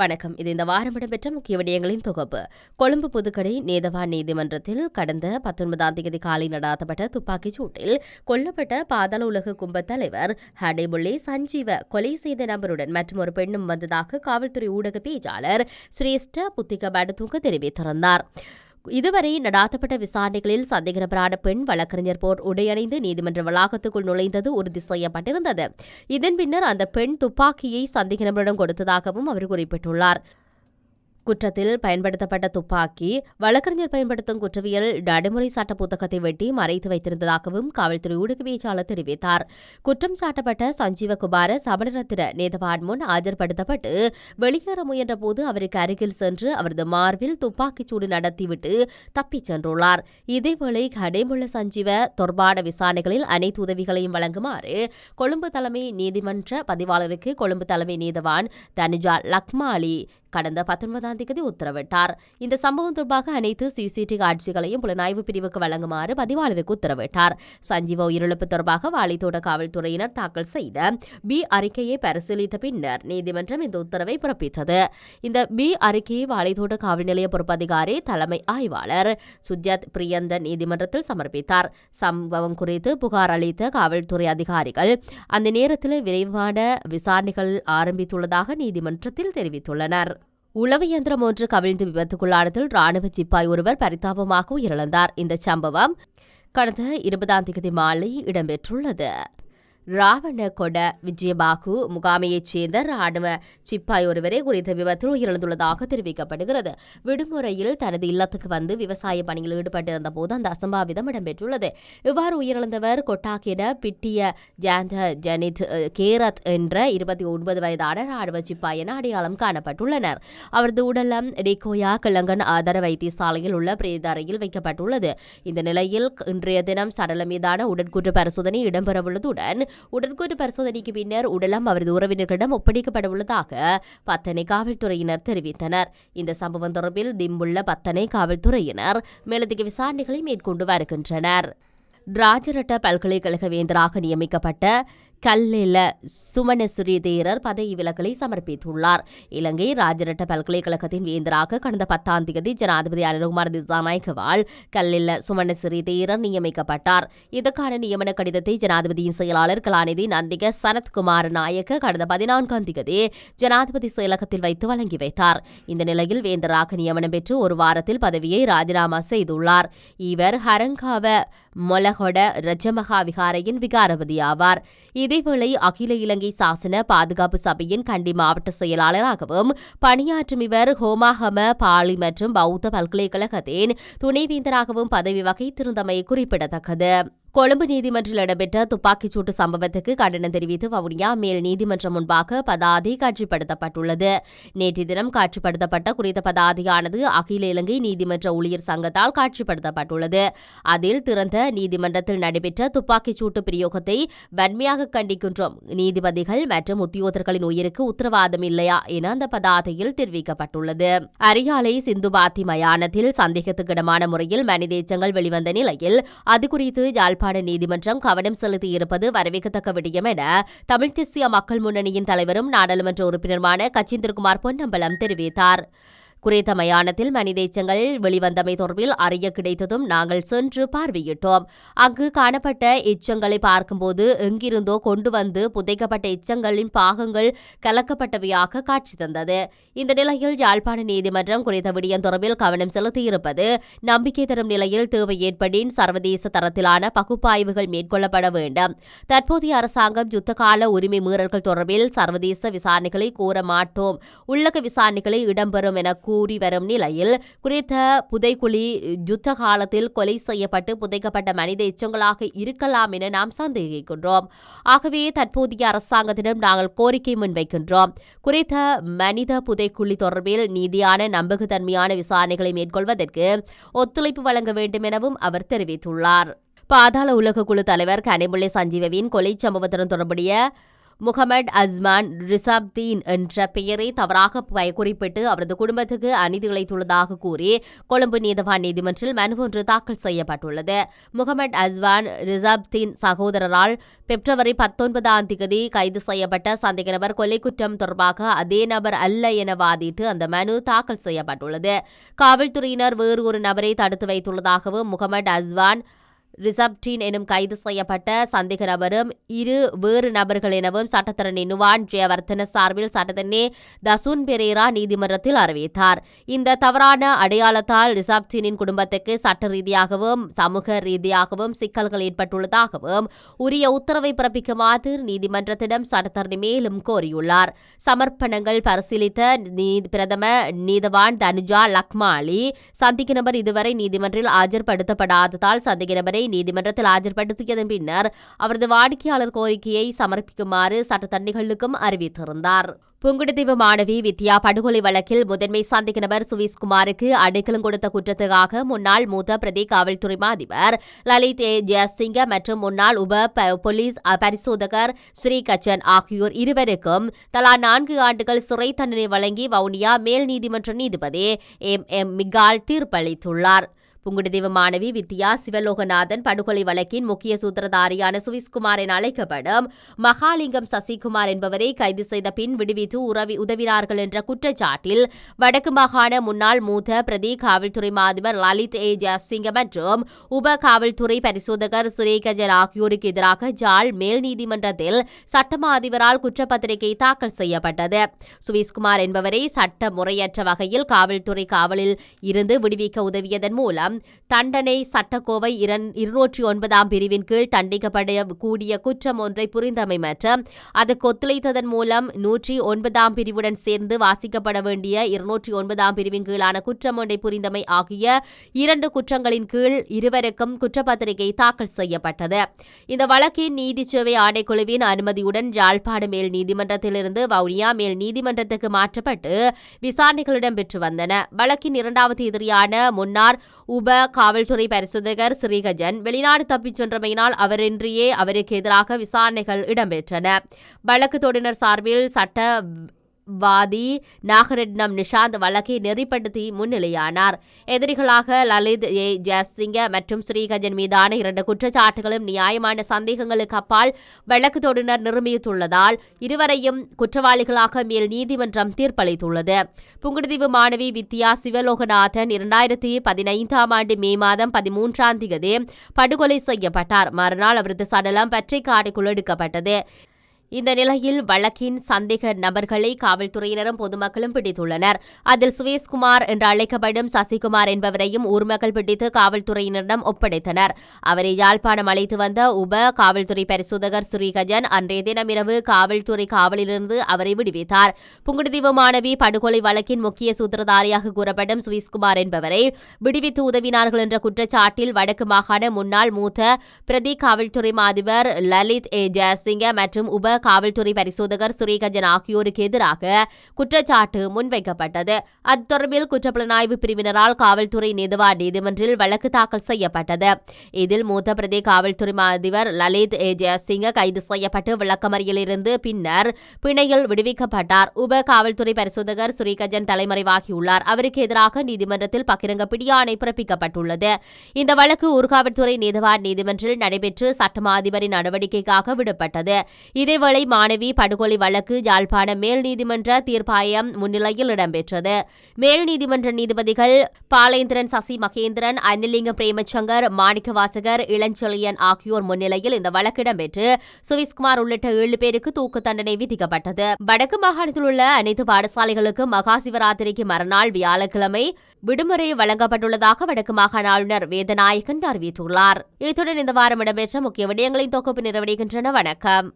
வணக்கம். இது இந்த வாரம் இடம்பெற்ற முக்கிய விடயங்களின் தொகுப்பு. கொழும்பு புதுக்கடை நேதவான் நீதிமன்றத்தில் கடந்த பத்தொன்பதாம் தேதி காலை நடாத்தப்பட்ட துப்பாக்கிச் சூட்டில் கொல்லப்பட்ட பாதாள உலக கும்ப தலைவர் ஹடேபுள்ளி சஞ்சீவ கொலை செய்த நபருடன் மற்றும் ஒரு பெண்ணும் வந்ததாக காவல்துறை ஊடக பேச்சாளர் சிரேஷ்ட புத்திக படுத்துங்க தெரிவித்திருந்தார். இதுவரை நடாத்தப்பட்ட விசாரணைகளில் சந்தேகநபரான பெண் வழக்கறிஞர் போர் உடையணிந்து நீதிமன்ற வளாகத்துக்குள் நுழைந்தது உறுதி செய்யப்பட்டிருந்தது. இதன் பின்னர் அந்த பெண் துப்பாக்கியை சந்தேக நபரிடம் கொடுத்ததாகவும் அவர் குறிப்பிட்டுள்ளார். குற்றத்தில் பயன்படுத்தப்பட்ட துப்பாக்கி வழக்கறிஞர் பயன்படுத்தும் குற்றவியல் நடைமுறை சட்ட புத்தகத்தை வெட்டி மறைத்து வைத்திருந்ததாகவும் காவல்துறை ஊடகவியலாளர் தெரிவித்தார். குற்றம் சாட்டப்பட்ட சஞ்சீவகுமார சமணரத்திர நேதவான் முன் ஆஜர்படுத்தப்பட்டு வெளியேற முயன்ற போது அவருக்கு அருகில் சென்று அவரது மார்பில் துப்பாக்கிச் சூடு நடத்திவிட்டு தப்பிச் சென்றுள்ளார். இதேவேளை கடைமுள்ள சஞ்சீவ தொடர்பான விசாரணைகளில் அனைத்து உதவிகளையும் வழங்குமாறு கொழும்பு தலைமை நீதிமன்ற பதிவாளருக்கு கொழும்பு தலைமை நீதவான் தனுஜா லக்மாலி கடந்த பத்தொன்பதாம் தேதி உத்தரவிட்டார். இந்த சம்பவம் தொடர்பாக அனைத்து சிசிடிவி காட்சிகளையும் புலனாய்வு பிரிவுக்கு வழங்குமாறு பதிவாளருக்கு உத்தரவிட்டார். சஞ்சீவ உயிரிழப்பு தொடர்பாக வாலித்தோட காவல்துறையினர் தாக்கல் செய்த பி அறிக்கையை பரிசீலித்த பின்னர் நீதிமன்றம் இந்த உத்தரவை பிறப்பித்தது. இந்த பி அறிக்கையை வாலித்தோட காவல் நிலைய பொறுப்பதிகாரி தலைமை ஆய்வாளர் சுஜாத் பிரியந்தன் நீதிமன்றத்தில் சமர்ப்பித்தார். சம்பவம் குறித்து புகார் அளித்த காவல்துறை அதிகாரிகள் அந்த நேரத்தில் விரைவான விசாரணைகள் ஆரம்பித்துள்ளதாக நீதிமன்றத்தில் தெரிவித்துள்ளனர். உளவு இயந்திரம் ஒன்று கவிழ்ந்து விபத்துக்குள்ளானதில் ராணுவ சிப்பாய் ஒருவர் பரிதாபமாக உயிரிழந்தார். இந்த சம்பவம் கடந்த இருபதாம் தேதி மாலை இடம்பெற்றுள்ளது. ராவண கொட விஜயபாகு முகாமையைச் சேர்ந்த ராணுவ சிப்பாய் ஒருவரே குறித்த விபத்தில் உயிரிழந்துள்ளதாக தெரிவிக்கப்படுகிறது. விடுமுறையில் தனது இல்லத்துக்கு வந்து விவசாய பணியில் ஈடுபட்டிருந்த போது அந்த அசம்பாவிதம் இடம்பெற்றுள்ளது. இவ்வாறு உயிரிழந்தவர் கொட்டாக்கிட பிட்டிய ஜாந்த ஜனித் கேரத் என்ற இருபத்தி ஒன்பது வயதான ராணுவ சிப்பாய் என அடையாளம் காணப்பட்டுள்ளனர். அவரது உடலம் டிகோயா கிழங்கன் ஆதார வைத்தியசாலையில் உள்ள பிரேத அறையில் வைக்கப்பட்டுள்ளது. இந்த நிலையில் இன்றைய தினம் சடலம் மீதான உடற்கூற்று பரிசோதனை இடம்பெறவுள்ளதுடன் உடற்கூறு பரிசோதனைக்கு பின்னர் உடலம் அவரது உறவினர்களிடம் ஒப்படைக்கப்பட உள்ளதாக பத்தனை காவல்துறையினர் தெரிவித்தனர். இந்த சம்பவம் தொடர்பில் திம்புள்ள பத்தனை காவல்துறையினர் மேலதிக விசாரணைகளை மேற்கொண்டு வருகின்றனர். ராஜரட்ட பல்கலைக்கழக வேந்தராக நியமிக்கப்பட்ட கல்லில சுமனசுரி தேரர் பதவி விலகலை சமர்ப்பித்துள்ளார். இலங்கை ராஜரட்ட பல்கலைக்கழகத்தின் வேந்தராக கடந்த பத்தாம் தேதி ஜனாதிபதி அனுகுமார் திசாநாயகவால் கல்லில சுமனசுரி தேரர் நியமிக்கப்பட்டார். இதற்கான நியமன கடிதத்தை ஜனாதிபதியின் செயலாளர் கலாநிதி நந்திக சனத்குமார் நாயக்க கடந்த பதினான்காம் தேதி ஜனாதிபதி செயலகத்தில் வைத்து வழங்கி வைத்தார். இந்த நிலையில் வேந்தராக நியமனம் பெற்று ஒரு வாரத்தில் பதவியை ராஜினாமா செய்துள்ளார். இவர் ஹரங்காவ மொலகொட ரஜமகா விகாரையின் விகாரபதி ஆவார் இதேவேளை அகில இலங்கை சாசன பாதுகாப்பு சபையின் கண்டி மாவட்ட செயலாளராகவும் பணியாற்றும் இவர் ஹோமாகம பாலி மற்றும் பௌத்த பல்கலைக்கழகத்தின் துணைவேந்தராகவும் பதவி வகித்திருந்தமை குறிப்பிடத்தக்கது. கொழும்பு நீதிமன்றில் இடம்பெற்ற துப்பாக்கிச்சூட்டு சம்பவத்துக்கு கண்டனம் தெரிவித்து வவுனியா மேல் நீதிமன்றம் முன்பாக பதாதி காட்சிப்படுத்தப்பட்டுள்ளது. நேற்று தினம் காட்சிப்படுத்தப்பட்ட குறித்த பதாதியானது அகில இலங்கை நீதிமன்ற ஊழியர் சங்கத்தால் காட்சிப்படுத்தப்பட்டுள்ளது. அதில் திறந்த நீதிமன்றத்தில் நடைபெற்ற துப்பாக்கிச்சூட்டு பிரயோகத்தை வன்மையாக கண்டிக்கின்றோம். நீதிபதிகள் மற்றும் உத்தியோகர்களின் உயிருக்கு உத்தரவாதம் இல்லையா என அந்த பதாதையில் தெரிவிக்கப்பட்டுள்ளது. அரியாலை சிந்துபாத்தி மயானத்தில் சந்தேகத்துக்கிடமான முறையில் மனித எச்சங்கள் வெளிவந்த நிலையில் அது குறித்து யாழ்ப்பாண நீதிமன்றம் கவனம் செலுத்தியிருப்பது வரவேற்கத்தக்க விடயம் என தமிழ் தேசிய மக்கள் முன்னணியின் தலைவரும் நாடாளுமன்ற உறுப்பினருமான கச்சிந்திரகுமார் பொன்னம்பலம் தெரிவித்தார். குறித்த மயானத்தில் மனித எச்சங்கள் வெளிவந்தமை தொடர்பில் அறிய கிடைத்ததும் நாங்கள் சென்று பார்வையிட்டோம். அங்கு காணப்பட்ட எச்சங்களை பார்க்கும்போது எங்கிருந்தோ கொண்டு வந்து புதைக்கப்பட்ட எச்சங்களின் பாகங்கள் கலக்கப்பட்டவையாக காட்சி தந்தது. இந்த நிலையில் யாழ்ப்பாண நீதிமன்றம் குறித்த விடயம் தொடர்பில் கவனம் செலுத்தியிருப்பது நம்பிக்கை தரும் நிலையில் தேவை ஏற்படின் சர்வதேச தரத்திலான பகுப்பாய்வுகள் மேற்கொள்ளப்பட வேண்டும். தற்போதைய அரசாங்கம் யுத்த கால உரிமை மீறல்கள் தொடர்பில் சர்வதேச விசாரணைகளை கோர மாட்டோம் உள்ளக விசாரணைகளை இடம்பெறும் என கூறி வரும் நிலையில் குறித்த புதைக்குழி யுத்த காலத்தில் கொலை செய்யப்பட்டு புதைக்கப்பட்ட மனித எச்சங்களாக இருக்கலாம் என நாம் சந்தேகிக்கின்றோம். ஆகவே தற்போதைய அரசாங்கத்திடம் நாங்கள் கோரிக்கை முன்வைக்கின்றோம். குறித்த மனித புதைக்குழி தொடர்பில் நீதியான நம்பகத்தன்மையான விசாரணைகளை மேற்கொள்வதற்கு ஒத்துழைப்பு வழங்க வேண்டும் எனவும் அவர் தெரிவித்துள்ளார். பாதாள உலக குழு தலைவர் கனிமுல்லை சஞ்சீவவின் கொலை சம்பவத்துடன் தொடர்புடைய முகமது அஸ்மான் ரிசாப்தீன் என்ற பெயரை தவறாக குறிப்பிட்டு அவரது குடும்பத்துக்கு அநீதி இழைத்துள்ளதாக கூறி கொழும்பு நீதவான் நீதிமன்றில் மனு ஒன்று தாக்கல் செய்யப்பட்டுள்ளது. முகமது அஸ்வான் ரிசாப்தீன் சகோதரரால் பிப்ரவரி பத்தொன்பதாம் தேதி கைது செய்யப்பட்ட சந்தேக நபர் கொலை குற்றம் தொடர்பாக அதே நபர் அல்ல என வாதிட்டு அந்த மனு தாக்கல் செய்யப்பட்டுள்ளது. காவல்துறையினர் வேறு ஒரு நபரை தடுத்து வைத்துள்ளதாகவும் முகமது அஸ்வான் ரிசப்டின் எனும் கைது செய்யப்பட்ட சந்தேக நபரும் இரு வேறு நபர்கள் எனவும் சட்டத்தரணி நுவான் ஜெயவர்தன சார்பில் சட்டத்தரணி தசுன் பெரேரா நீதிமன்றத்தில் அறிவித்தார். இந்த தவறான அடையாளத்தால் ரிசப்டினின் குடும்பத்துக்கு சட்ட ரீதியாகவும் சமூக ரீதியாகவும் சிக்கல்கள் ஏற்பட்டுள்ளதாகவும் உரிய உத்தரவை பிறப்பிக்குமாறு நீதிமன்றத்திடம் சட்டத்தரணி மேலும் கோரியுள்ளார். சமர்ப்பணங்கள் பரிசீலித்த பிரதம நீதவான் தனுஜா லக்மாலி சந்திக்க நபர் இதுவரை நீதிமன்றில் ஆஜர்படுத்தப்படாததால் சந்தேக நபரை நீதிமன்றத்தில் ஆஜர்படுத்தியதன் பின்னர் அவரது வாடிக்கையாளர் கோரிக்கையை சமர்ப்பிக்குமாறு சட்டத்தண்ணிகளுக்கும் அறிவித்திருந்தார். புங்குடுதீவு மாணவி வித்யா படுகொலை வழக்கில் முதன்மை சந்தேக நபர் சுவிஸ்குமாருக்கு அடைக்கலம் கொடுத்த குற்றத்துக்காக முன்னாள் மூத்த பிரதி காவல்துறை அதிபர் லலித் ஏ. ஜெயசிங்க மற்றும் முன்னாள் உப போலீஸ் பரிசோதகர் ஸ்ரீகச்சன் ஆகியோர் இருவருக்கும் தலா நான்கு ஆண்டுகள் சிறை தண்டனை வழங்கி வவுனியா மேல் நீதிமன்ற நீதிபதி எம். எம். மிகால் தீர்ப்பளித்துள்ளார். புங்குடுதீவு மாணவி வித்யா சிவலோகநாதன் படுகொலை வழக்கின் முக்கிய சூத்திரதாரியான சுவிஸ்குமார் என அழைக்கப்படும் மகாலிங்கம் சசிகுமார் என்பவரை கைது செய்த பின் விடுவித்து உறவி உதவினார்கள் என்ற குற்றச்சாட்டில் வடக்கு மாகாண முன்னாள் மூத்த பிரதி காவல்துறை மாதிபர் லலித் ஏ. ஜெயசிங்க மற்றும் உப காவல்துறை பரிசோதகர் சுரேகஜன் ஆகியோருக்கு எதிராக ஜால் மேல் நீதிமன்றத்தில் சட்டமா அதிபரால் குற்றப்பத்திரிகை தாக்கல் செய்யப்பட்டது. சுவிஸ்குமார் என்பவரை சட்ட முறையற்ற வகையில் காவல்துறை காவலில் இருந்து விடுவிக்க உதவியதன் மூலம் தண்டனை சட்டக்கோவை இருநூற்றி ஒன்பதாம் பிரிவின் கீழ் தண்டிக்கப்பட கூடிய குற்றம் ஒன்றை புரிந்தமை மற்றும் அதற்கு ஒத்துழைத்ததன் மூலம் நூற்றி ஒன்பதாம் பிரிவுடன் சேர்ந்து வாசிக்கப்பட வேண்டிய இருநூற்றி ஒன்பதாம் பிரிவின் கீழான குற்றம் ஒன்றை புரிந்தமை ஆகிய இரண்டு குற்றங்களின் கீழ் இருவருக்கும் குற்றப்பத்திரிகை தாக்கல் செய்யப்பட்டது. இந்த வழக்கின் நீதி சேவை ஆணைக்குழுவின் அனுமதியுடன் யாழ்ப்பாண மேல் நீதிமன்றத்திலிருந்து வவுனியா மேல் நீதிமன்றத்துக்கு மாற்றப்பட்டு விசாரணைகள் இடம்பெற்று வந்தன. வழக்கின் இரண்டாவது எதிரியான முன்னார் உப காவல்துறை பரிசோதகர் ஸ்ரீகஜன் வெளிநாடு தப்பிச் சென்றமையினால் அவரின்றியே அவருக்கு எதிராக விசாரணைகள் இடம்பெற்றன. வழக்கு தொடினர் சார்பில் சட்ட வாதி நாகரட்னம் நிஷாந்த் வழக்கை நெறிப்படுத்தி முன்னிலையானார். எதிரிகளாக லலித் ஏ. ஜெயசிங்க மற்றும் ஸ்ரீகஜன் மீதான இரண்டு குற்றச்சாட்டுகளும் நியாயமான சந்தேகங்களுக்கு அப்பால் வழக்கு தொடுநர் நிரூபித்துள்ளதால் இருவரையும் குற்றவாளிகளாக மேல் நீதிமன்றம் தீர்ப்பளித்துள்ளது. புங்குடுதீவு மாணவி வித்யா சிவலோகநாதன் இரண்டாயிரத்தி பதினைந்தாம் ஆண்டு மே மாதம் பதிமூன்றாம் தேதி படுகொலை செய்யப்பட்டார். மறுநாள் அவரது சடலம் பற்றி காடைக்குள் எடுக்கப்பட்டது. இந்த நிலையில் வழக்கின் சந்தேக நபர்களை காவல்துறையினரும் பொதுமக்களும் பிடித்துள்ளனர். அதில் சுவேஷ்குமார் என்று அழைக்கப்படும் சசிகுமார் என்பவரையும் ஊர்மக்கள் பிடித்து காவல்துறையினரிடம் ஒப்படைத்தனர். அவரை யாழ்ப்பாணம் அழைத்து வந்த உப காவல்துறை பரிசோதகர் ஸ்ரீகஜன் அன்றைய தினம் இரவு காவல்துறை காவலிலிருந்து அவரை விடுவித்தார். புங்குடுதீவு மாணவி படுகொலை வழக்கின் முக்கிய சூத்திரதாரியாக கூறப்படும் சுவீஸ்குமார் என்பவரை விடுவித்து உதவினார்கள் என்ற குற்றச்சாட்டில் வடக்கு மாகாண முன்னாள் மூத்த பிரதி காவல்துறை மாதிபர் லலித் ஏ. ஜெயசிங்க மற்றும் உப காவல்துறை பரிசோதகர் சுரேகஜன் ஆகியோருக்கு எதிராக குற்றச்சாட்டு முன்வைக்கப்பட்டது. அது தொடர்பில் குற்றப்புலனாய்வு பிரிவினரால் காவல்துறை நிதுவா நீதிமன்றில் வழக்கு தாக்கல் செய்யப்பட்டது. இதில் மூத்த பிரதே காவல்துறை அதிபர் லலித் ஏ. ஜெயசிங்க கைது செய்யப்பட்டு விளக்கமறியலிருந்து பின்னர் பிணையில் விடுவிக்கப்பட்டார். உப காவல்துறை பரிசோதகர் சுரேகஜன் தலைமறைவாகியுள்ளார். அவருக்கு எதிராக நீதிமன்றத்தில் பகிரங்க பிடியாணை பிறப்பிக்கப்பட்டுள்ளது. இந்த வழக்கு ஊர்காவல்துறை நீதவான் நீதிமன்றில் நடைபெற்று சட்டமா அதிபரின் நடவடிக்கைக்காக விடப்பட்டது இதே இதேவேளை மாணவி படுகொலை வழக்கு யாழ்ப்பாண மேல் நீதிமன்ற தீர்ப்பாயம் முன்னிலையில் இடம்பெற்றது. மேல் நீதிமன்ற நீதிபதிகள் பாலேந்திரன் சசி மகேந்திரன் அன்னலிங்கம் பிரேமச்சங்கர் மாணிக்கவாசகர் இளஞ்செழியன் ஆகியோர் முன்னிலையில் இந்த வழக்கு இடம்பெற்று சுவிஸ்குமார் உள்ளிட்ட ஏழு பேருக்கு தூக்கு தண்டனை விதிக்கப்பட்டது. வடக்கு மாகாணத்தில் உள்ள அனைத்து பாடசாலைகளுக்கு மகா சிவராத்திரிக்கு மறுநாள் வியாழக்கிழமை விடுமுறை வழங்கப்பட்டுள்ளதாக வடக்கு மாகாண ஆளுநர் வேதநாயகன் அறிவித்துள்ளார். இத்துடன் இந்த வாரம் இடம்பெற்ற முக்கிய விடயங்களின் தொகுப்பு நிறைவடைகின்றன. வணக்கம்.